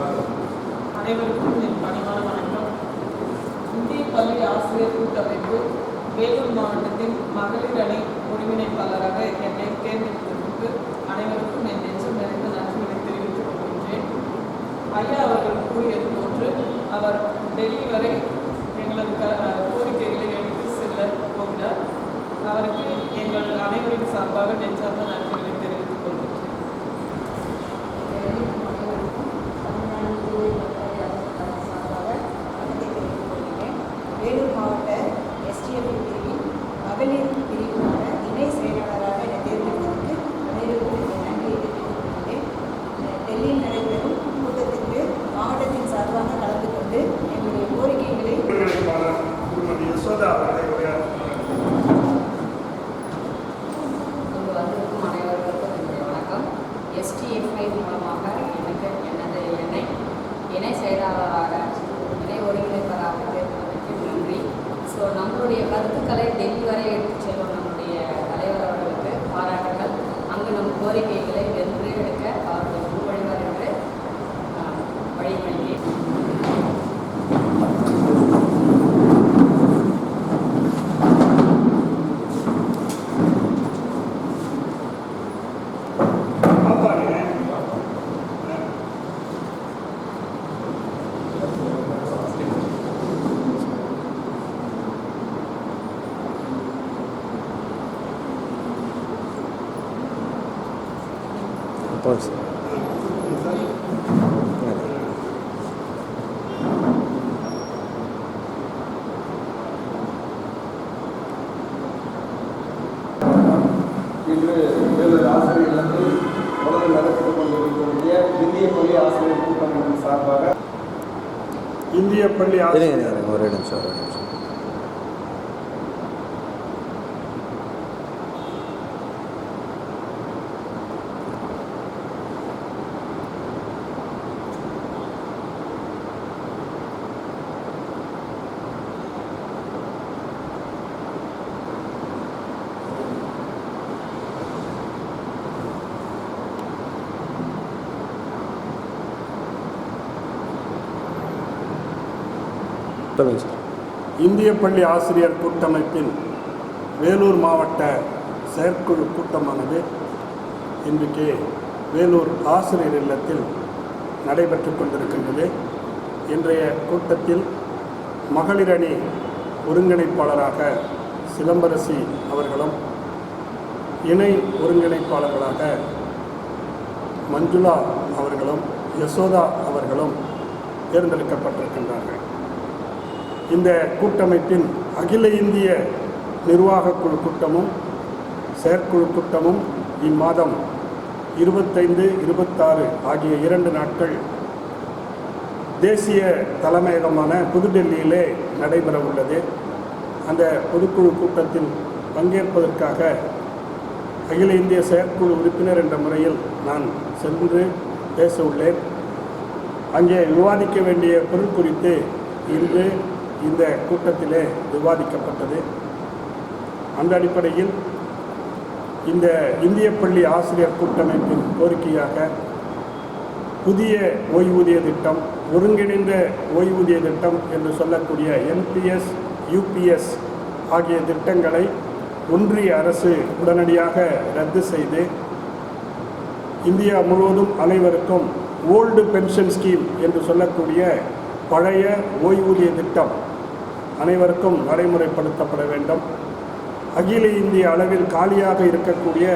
அனைவருக்கும் என் பணிவான வணக்கம். இந்திய பள்ளி ஆசிரியர் கூட்டமைப்பு வேலூர் மாவட்டத்தின் மகளிர் அணி ஒருங்கிணைப்பாளராக என்னை தேர்ந்தெடுத்ததற்கு அனைவருக்கும் என் நெஞ்சம் நிறைந்த நன்றிகளை தெரிவித்துக் கொள்கின்றேன். ஐயா அவர்கள் கூறியது போன்று அவர் டெல்லி வரை எங்களது கோரிக்கைகளை எடுத்து செல்ல போகிறார். அவருக்கு எங்கள் அனைவரின் சார்பாக நெஞ்சார்ந்த நன்றி தெரிவித்துக் கொள்கின்றேன் வேலூர் மாவட்ட எஸ்டிஎஃப் பிரிவின் மகளிர் பிரிவினான இணை செயலாளராக என்னை தேர்ந்தெடுத்ததற்கு அனைவருக்கும் என் நன்றியை தெரிவித்துக் கொள்கிறேன் அஹ் டெல்லியில் நடைபெறும் கூட்டத்திற்கு மாவட்டத்தின் சார்பாக கலந்து கொண்டு எங்களுடைய கோரிக்கைகளை ஒருங்கிணைப்பாளர் திருமதி யசோதா அவர்களை உரையாற்றுகிறார் இங்கு வந்திருக்கும் அனைவருக்கும் என்னுடைய வணக்கம் எஸ்டிஎஃப்ஐ மூலமாக எனக்கு எனது என்னை இணை செயலாளராக இணை ஒருங்கிணைப்பதாக தேர்ந்தெடுத்ததற்கு நன்றி ஸோ நம்மளுடைய கருத்துக்களை டெல்லி வரை எடுத்துச் செல்லும் நம்முடைய தலைவர் அவர்களுக்கு பாராட்டுகள் அங்கு நம் கோரிக்கைகளை வென்று எடுக்க அவர்கள் முன்வழிவார் என்று நான் வழிமொழிகிறேன் பாப்பாங்க Pause. இன்று வேலூர் ஆசிரியர் இல்லத்தில் உலக நடத்திக் கொண்டிருக்கக்கூடிய இந்திய பள்ளி ஆசிரியர் கூட்டமைப்பின் சார்பாக இந்திய பள்ளி ஆசிரியர் ஒரே நிமிஷம் ஒரே நிமிஷம் சொல்லுங்க சார் இந்திய பள்ளி ஆசிரியர் கூட்டமைப்பின் வேலூர் மாவட்ட செயற்குழு கூட்டமானது இன்றைக்கு வேலூர் ஆசிரியர் இல்லத்தில் நடைபெற்று கொண்டிருக்கின்றது. இன்றைய கூட்டத்தில் மகளிரணி ஒருங்கிணைப்பாளராக சிலம்பரசி அவர்களும் இணை ஒருங்கிணைப்பாளர்களாக மஞ்சுளா அவர்களும் யசோதா அவர்களும் தேர்ந்தெடுக்கப்பட்டிருக்கின்றார்கள். இந்த கூட்டமைப்பின் அகில இந்திய நிர்வாகக் குழு கூட்டமும் செயற்குழு கூட்டமும் இம்மாதம் இருபத்தைந்து இருபத்தாறு ஆகிய இரண்டு நாட்கள் தேசிய தலைமையகமான புதுடெல்லியிலே நடைபெற உள்ளது. அந்த பொதுக்குழு கூட்டத்தில் பங்கேற்பதற்காக அகில இந்திய செயற்குழு உறுப்பினர் என்ற முறையில் நான் சென்று பேச உள்ளேன். அங்கே விவாதிக்க வேண்டிய பொருள் குறித்து இன்று இந்த கூட்டத்திலே விவாதிக்கப்பட்டது. அந்த அடிப்படையில் இந்த இந்திய பள்ளி ஆசிரியர் கூட்டமைப்பின் கோரிக்கையாக புதிய ஓய்வூதிய திட்டம் ஒருங்கிணைந்த ஓய்வூதிய திட்டம் என்று சொல்லக்கூடிய என்பிஎஸ் யூபிஎஸ் ஆகிய திட்டங்களை ஒன்றிய அரசு உடனடியாக ரத்து செய்து இந்தியா முழுவதும் அனைவருக்கும் ஓல்டு பென்ஷன் ஸ்கீம் என்று சொல்லக்கூடிய பழைய ஓய்வூதிய திட்டம் அனைவருக்கும் நடைமுறைப்படுத்தப்பட வேண்டும். அகில இந்திய அளவில் காலியாக இருக்கக்கூடிய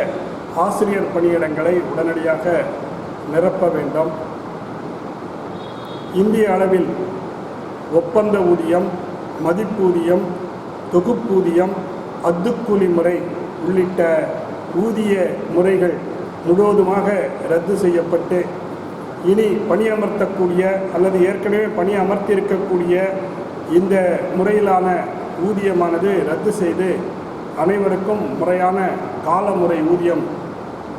ஆசிரியர் பணியிடங்களை உடனடியாக நிரப்ப வேண்டும். இந்திய அளவில் ஒப்பந்த ஊதியம் மதிப்பூதியம் தொகுப்பூதியம் அத்துக்கூலி முறை உள்ளிட்ட ஊதிய முறைகள் முழுவதுமாக ரத்து செய்யப்பட்டு இனி பணியமர்த்தக்கூடிய அல்லது ஏற்கனவே பணி அமர்த்தியிருக்கக்கூடிய இந்த முறையிலான ஊதியமானது ரத்து செய்து அனைவருக்கும் முறையான காலமுறை ஊதியம்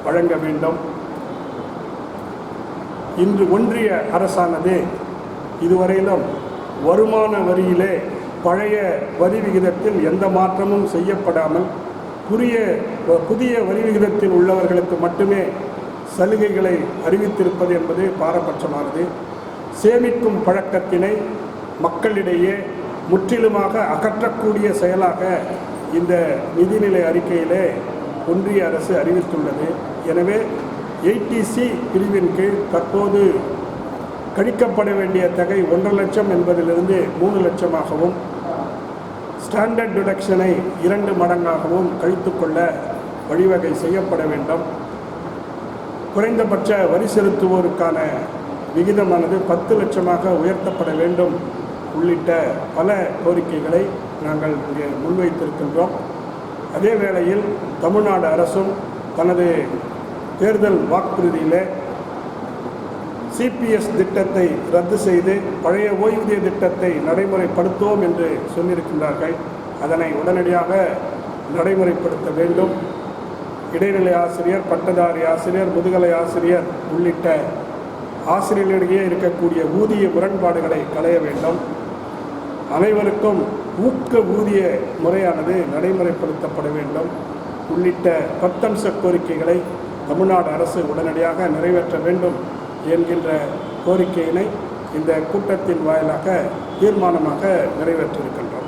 வழங்க வேண்டும். இன்று ஒன்றிய அரசானது இதுவரையிலும் வருமான வரியிலே பழைய வரி விகிதத்தில் எந்த மாற்றமும் செய்யப்படாமல் புதிய புதிய வரி விகிதத்தில் உள்ளவர்களுக்கு மட்டுமே சலுகைகளை அறிவித்திருப்பது என்பது பாரபட்சமானது. சேமிக்கும் பழக்கத்தினை மக்களிடையே முற்றிலுமாக அகற்றக்கூடிய செயலாக இந்த நிதிநிலை அறிக்கையிலே ஒன்றிய அரசு அறிவித்துள்ளது. எனவே எயிட்டிசி பிரிவின் கீழ் தற்போது கழிக்கப்பட வேண்டிய தொகை ஒன்றரை லட்சம் என்பதிலிருந்து மூணு லட்சமாகவும் ஸ்டாண்டர்ட் டிடக்ஷனை இரண்டு மடங்காகவும் கழித்துக்கொள்ள வழிவகை செய்யப்பட வேண்டும். குறைந்தபட்ச வரி செலுத்துவோருக்கான விகிதமானது பத்து லட்சமாக உயர்த்தப்பட வேண்டும். உள்ளிட்ட பல கோரிக்கைகளை நாங்கள் இங்கே முன்வைத்திருக்கின்றோம். அதே வேளையில் தமிழ்நாடு அரசும் தனது தேர்தல் வாக்குறுதியிலே சிபிஎஸ் திட்டத்தை ரத்து செய்து பழைய ஓய்வூதிய திட்டத்தை நடைமுறைப்படுத்துவோம் என்று சொல்லியிருக்கின்றார்கள். அதனை உடனடியாக நடைமுறைப்படுத்த வேண்டும். இடைநிலை ஆசிரியர் பட்டதாரி ஆசிரியர் முதுகலை ஆசிரியர் உள்ளிட்ட ஆசிரியர்களிடையே இருக்கக்கூடிய ஊதிய முரண்பாடுகளை களைய வேண்டும். அனைவருக்கும் ஊக்க ஊதிய முறையானது நடைமுறைப்படுத்தப்பட வேண்டும். உள்ளிட்ட பத்தம்ச கோரிக்கைகளை தமிழ்நாடு அரசு உடனடியாக நிறைவேற்ற வேண்டும் என்கின்ற கோரிக்கையினை இந்த கூட்டத்தின் வாயிலாக தீர்மானமாக நிறைவேற்றிருக்கின்றோம்.